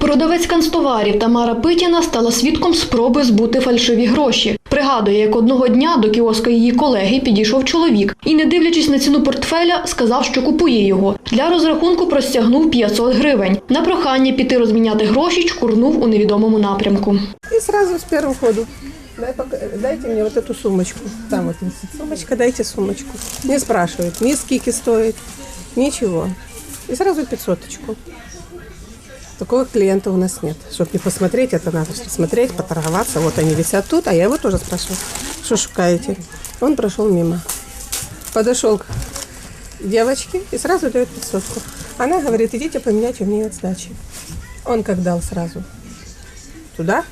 Продавець канцтоварів Тамара Питіна стала свідком спроби збути фальшиві гроші. Пригадує, як одного дня до кіоска її колеги підійшов чоловік і, не дивлячись на ціну портфеля, сказав, що купує його. Для розрахунку простягнув 500 гривень. На прохання піти розміняти гроші чкурнув у невідомому напрямку. И сразу с первого ходу. Дайте мне вот эту сумочку. Там вот висит сумочка, дайте сумочку. Не спрашивает, ни сколько стоит, ничего. И сразу пятьсоточку. Такого клиента у нас нет. Чтобы не посмотреть, это надо смотреть, поторговаться. Вот они висят тут, а я его тоже спрашиваю, что шукаете. Он прошел мимо. Подошел к девочке и сразу дает пятьсотку. Она говорит, идите поменять у меня от сдачи. Он как дал сразу туда,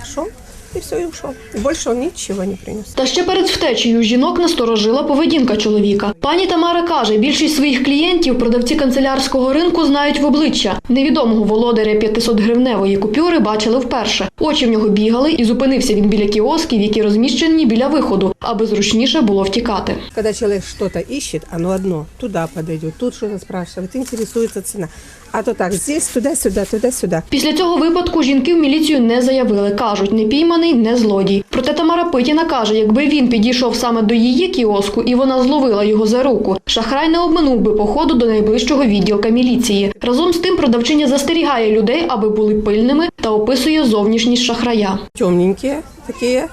пошел и все, и ушел. Больше он ничего не принес. Та ще перед втечею жінок насторожила поведінка чоловіка. Пані Тамара каже, більшість своїх клієнтів продавці канцелярського ринку знають в обличчя. Невідомого володаря 500 гривневої купюри бачили вперше. Очі в нього бігали, і зупинився він біля кіосків, які розміщені біля виходу, аби зручніше було втікати. Когда человек что-то ищет, оно одно. Туда подойдет, тут что-то спрашивает, интересуется цена. А то так, здесь, туда-сюда, туда-сюда. Після цього випадку жінки в міліцію не заявили. кажуть, не пійманий, не злодій. Проте Тамара Питіна каже, якби він підійшов саме до її кіоску і вона зловила його за руку, шахрай не обминув би походу до найближчого відділка міліції. Разом з тим продавчиня застерігає людей, аби були пильними та описує зовнішність шахрая. Темненькие такие.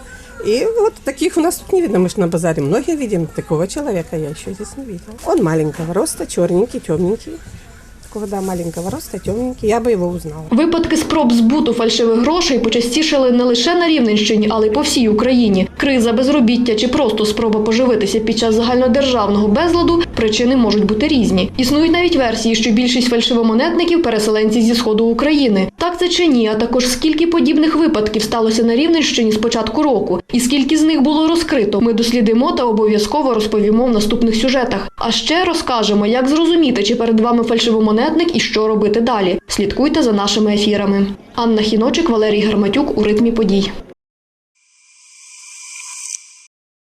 И вот таких у нас тут не видно. Мы же на базаре многие видим. Такого человека я еще здесь не видела. Он маленького роста, черненький, темненький. Такого, да, маленького роста, темненький. Я бы его узнала. Випадки спроб збуту фальшивих грошей почастішали не лише на Рівненщині, але й по всій Україні. Криза, безробіття чи просто спроба поживитися під час загальнодержавного безладу причини можуть бути різні. Існують навіть версії, що більшість фальшивомонетників переселенці зі сходу України. Так це чи ні? А також скільки подібних випадків сталося на Рівненщині з початку року, і скільки з них було розкрито. Ми дослідимо та обов'язково розповімо в наступних сюжетах. А ще розкажемо, як зрозуміти, чи перед вами фальшивомонетник і що робити далі. Слідкуйте за нашими ефірами. Анна Хіночик, Валерій Гарматюк у ритмі подій.